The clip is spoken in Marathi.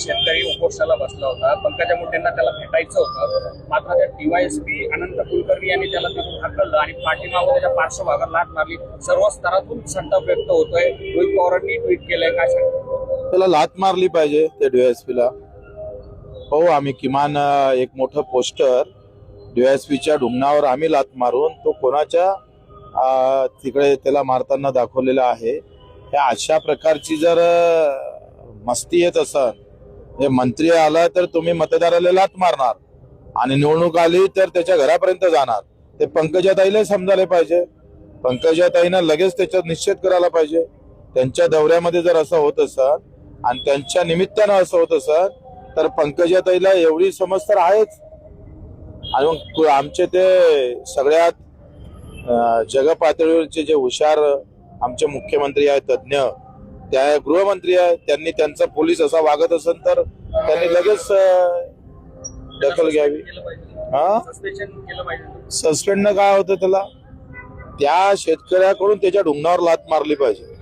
शेतकरी उपोषणाला बसला होता. पंकजा मुंडेंना त्याला भेटायचं होतं. मात्र त्या डीवायएसपी अनंत कुलकर्णी यांनी त्याला तिथून हाकललं आणि पाठीमागून त्याच्या पार्श्वभागात लाट मारली. सर्व स्तरातून संताप व्यक्त होतोय. रोहित पवारांनी ट्विट केलंय. काय त्याला लात मारली पाहिजे त्या डीवायएसपीला हो आम्ही किमान एक मोठं पोस्टर डीवायएसपीच्या ढुंगणावर आम्ही लात मारून तो कोणाच्या तिकडे त्याला मारताना दाखवलेला आहे. ह्या अशा प्रकारची जर मस्ती येत असल हे मंत्री आला तर तुम्ही मतदाराला लात मारणार. आणि निवडणूक आली तर त्याच्या घरापर्यंत जाणार. ते पंकजाताईला समजायला पाहिजे. पंकजाताईनं लगेच त्याच्यात निश्चित करायला पाहिजे. त्यांच्या दौऱ्यामध्ये जर असं होत असत आणि त्यांच्या निमित्तानं असं होत असत तर पंकजाताईला एवढी समज तर आहेच. आणि मग आमचे ते सगळ्यात जगपातळीवरचे जे हुशार आमचे मुख्यमंत्री आहेत तज्ज्ञ त्या गृहमंत्री आहेत त्यांनी त्यांचा पोलीस असा वागत असेल तर त्यांनी लगेच दखल घ्यावी. हा? सस्पेंड काय होतं त्याला? त्या शेतकऱ्याकडून त्याच्या ढुंगणावर लात मारली पाहिजे.